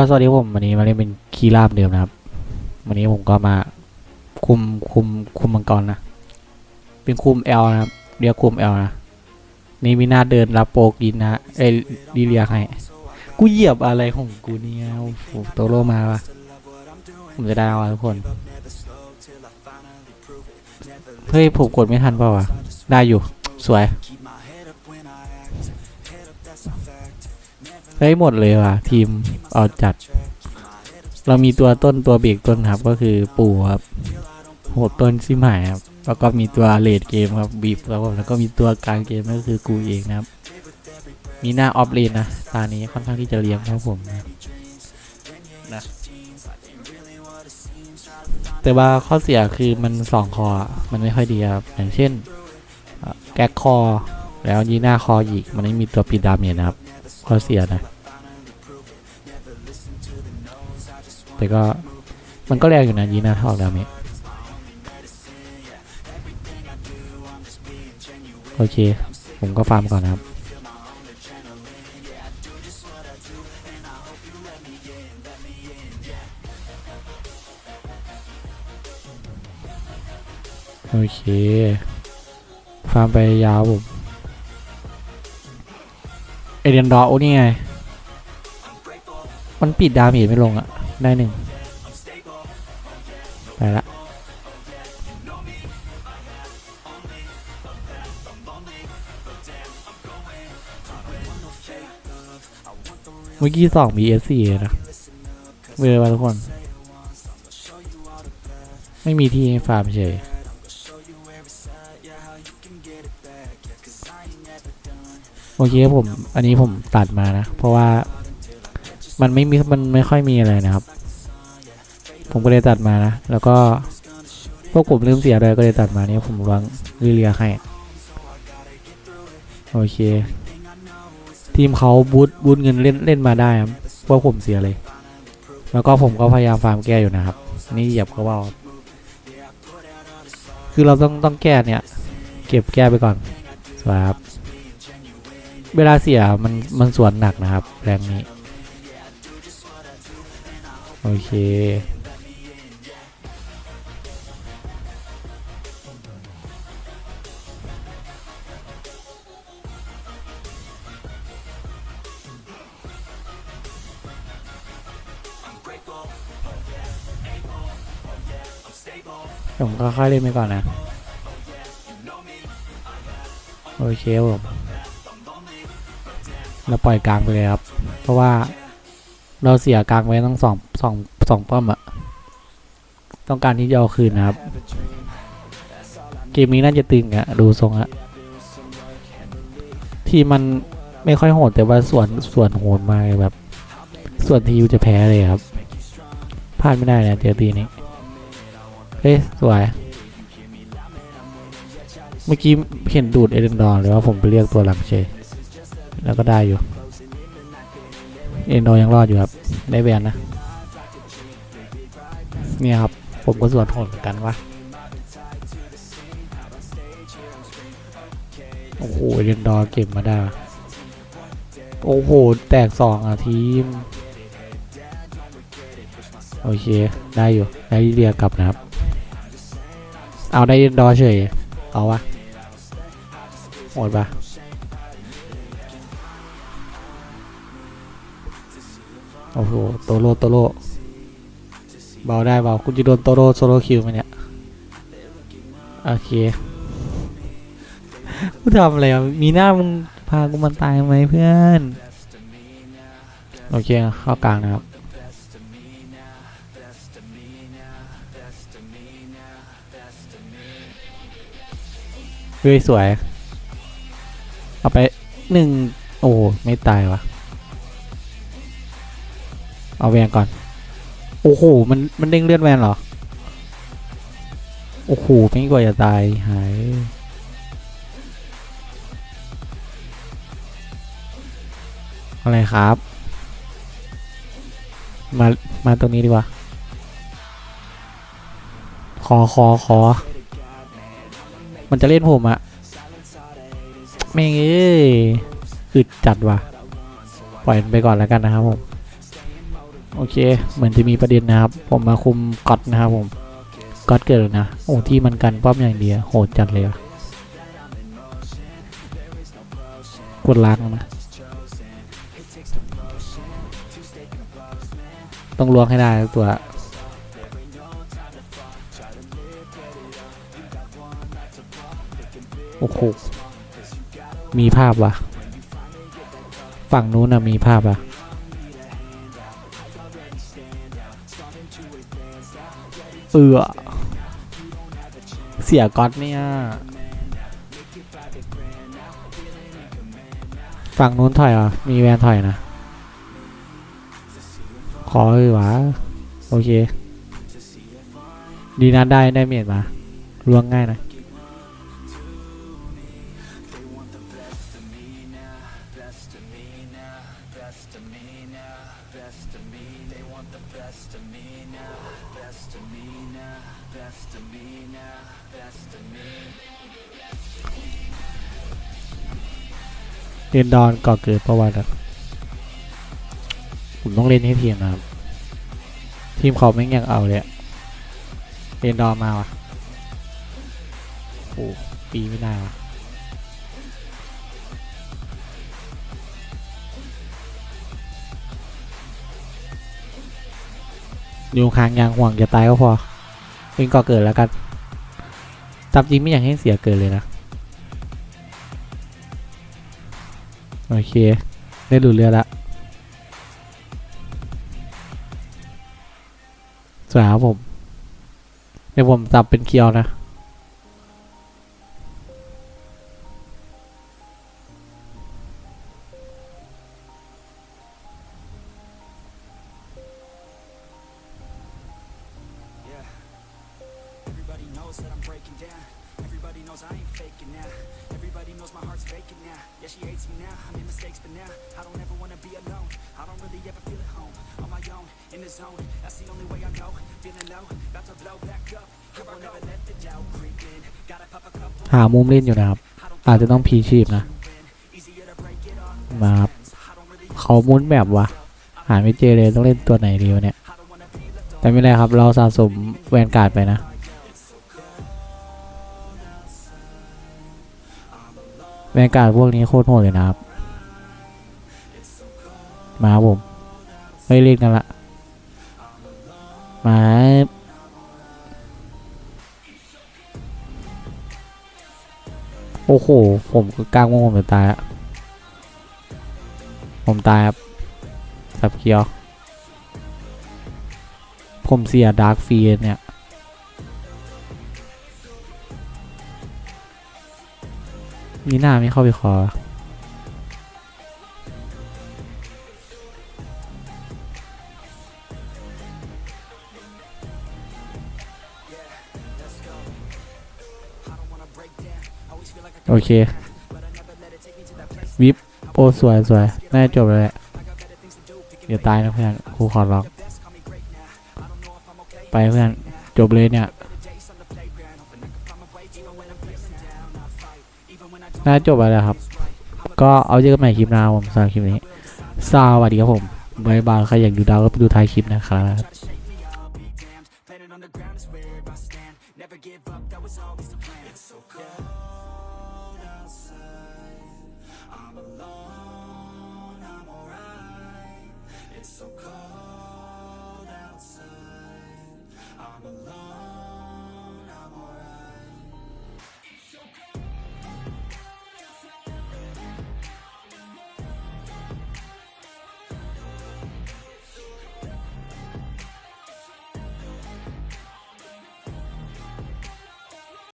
ก็สวัสดีผมวันนี้มาเล่นเป็นคีราบเดิมนะครับ วันนี้ผมก็มาคุมคุมคุมมังกรนะ เป็นคุมเอลนะครับเรียกคุมเอลนะนี่มีหน้าเดินรับโปรกินนะเอ้ยดีเรียให้กูเหยียบอะไรของกูเนี่ยโอ้โหโตโรมาวะผมจะได้เอาอทุกคน เฮ้ยผมกดไม่ทันเปล่าวะได้อยู่สวย เฮ้หมดเลยว่ะ ทีมเอาจัด เรามีตัวต้นตัวเบรกต้นครับ ก็คือปู่ครับโหดต้นซิมหายครับแล้วก็มีตัวเลดเกมครับบีบแล้วผมแล้วก็มีตัวกลางเกมก็คือกูเองนะครับ มีหน้าออฟเลนนะตานี้ค่อนข้างที่จะเลี้ยงครับผมนะนะแต่ว่าข้อเสียคือมันสองคออะมันไม่ค่อยดีครับอย่างเช่นแก๊กคอแล้วยีหน้าคออีกมันไม่มีตัวปิดดาเมจนะครับ ข้อเสียนะ แต่ก็มันก็แรงอยู่นะยีน้าถ้าออกดาเมจโอเค ผมก็ฟาร์มก่อนนะครับโอเค ฟาร์มไปยาวผม เอเดนดอร์โอ้นี่ไง มันปิดดาเมจไม่ลงอะได้หนึ่งไปละเมื่อกี้สอง BSC เลยนะเวลาทุกคน ไม่มีที่ฟาร์มเฉย โอเคผม อันนี้ผมตัดมานะ เพราะว่ามันไม่มีมันไม่ค่อยมีอะไรนะครับ ผมก็เลยตัดมานะ แล้วก็พวกผมลืมเสียเลยก็เลยตัดมาเนี่ยผมวางเรียให้ โอเค ทีมเขาบูทบูทเงินเล่นเล่นมาได้ครับพวกผมเสียเลย แล้วก็ผมก็พยายามฟาร์มแก้อยู่นะครับนนี้เหยียบก็ว่าครับคือเราต้องต้องแก้เนี่ย เก็บแก้ไปก่อนสวัสดีครับ เวลาเสียมันมันสวนหนักนะครับแรงนี้ โอเคผมก็ค่อยเล่นไปก่อนนะ โอเคผม เราปล่อยกลางไปเลยครับ เพราะว่าเราเสียกลางไว้ต้งสองสองสองป้อมอะต้องการที่จะเอาคืนนะครับ เกมนี้น่าจะตึงอะดูทรงอะทีมมันไม่ค่อยโหดแต่ว่าส่วนส่วนโหดมากเลยแบบ ส่วนทีวจะแพ้เลยครับพลาดไม่ได้เลยเจอทีนี้เฮ้ยสวย เมื่อกี้เห็นดูดเอเดนดอร์เลยว่าผมไปเรียกตัวหลังเชย แล้วก็ได้อยู่ เอเดนดยังรอดอยู่ครับ ได้แบนนะ เนี่ยครับ ผมก็สวนโหดเหมือนกันวะโอ้โหเอเดนดอเก็บมาได้ โอ้โห แตกสองอะทีม โอเค ได้อยู่ ได้เรียกลับนะครับ เอาได้ดอเฉย เอาวะหมดปะ โอ้โห โตโรโตโรเบาได้เบาคุณจะโดนโตโรโซโลคิวไหมเนี่ย โอเคกูทำอะไรอะ มีหน้ามึงพากูมันตายไหมเพื่อน โอเค เข้ากลางนะครับเฮ้ยสวย เอาไปหนึ่ง โอ้ ไม่ตายวะ เอาแวนก่อน โอ้โห มัน มันเด้งเลือดแวนเหรอ โอ้โหไม่กว่าจะตาย หาย อะไรครับ มา มาตรงนี้ดีกว่า ขอขอขอ มันจะเล่นผมอะแม่งเอ้ยอึดจัดว่ะ ปล่อยมันไปก่อนแล้วกันนะครับผม โอเค เหมือนจะมีประเด็นนะครับ ผมมาคุมก๊อตนะครับผมก๊อตเกิดนะ โอ้ที่มันกันป้อมอย่างเดียวโหดจัดเลยกดล้างนะต้องล้วงให้ได้ตัวโอ้โหมีภาพวะฝั่งนู้นนะมีภาพอะ เอือเสียก๊อตเนี่ยฝั่งนู้นถอยเหรอะมีแวนถอยนะ ขอเลยวะ โอเค ดีนะได้ได้เมียดมาล่วงง่ายนะ เรียนดอนก่อเกิดประวัติอะผมต้องเล่นให้ทีมนะครับ ทีมเขาไม่งอยากเอาเลยเรียนดอนมาวะโอ้ปีไม่ได้วะอยู่ค้างยางห่วงจะตายก็พอเองก่อเกิดแล้วกันจับจริงไม่อยากให้เสียเกิดเลยนะ โอเค ได้หลุดเรือละสวยครับผม เดี๋ยวผมจับเป็นเคียวนะ Yeah. Everybody knows that I'm breaking down. Everybody knows I ain't faking now. Everybody knows my heart's vacant now. Yeah, she hates me now. I made mistakes, but now I don't ever wanna be alone. I don't really ever feel at home. On my own, in the zone. That's the only way I know. Feeling low, about to blow back up. Here I never let the doubt creep in. Gotta pop a couple. หามุมเล่นอยู่นะครับ อาจจะต้องพีชีพนะ Easier to break it off. มาครับ I don't really เขามุนแบบวะ หาไม่เจอเลยต้องเล่นตัวไหนดีวะเนี่ย I don't wanna be left แต่ไม่เป็นไรครับ เราสะสมแวนการ์ดไปนะ แวนการ์ดพวกนี้โคตรโหดเลยนะครับ มาผมเฮ้ยเล่นกันละมาโอ้โห ผมก็กลางวงผมจะตายละผมตายครับสับเกียว ผมเสียดาร์กฟีเนี่ย มีหน้าไม่เข้าไปคอโอเค วิปโอ้สวยสวยน่าจะจบเลยแหละเดี๋ยวตายนะเพื่อนครูขอร้องไปเพื่อน จบเลยเนี่ย น่าจบไปแล้วครับ ก็เอาเจอกันใหม่คลิปหน้าผมสำหรับคลิปนี้สวัสดีครับผมบายบายใครอยากดูดาวก็ไปดูท้ายคลิปนะครับ I'm alone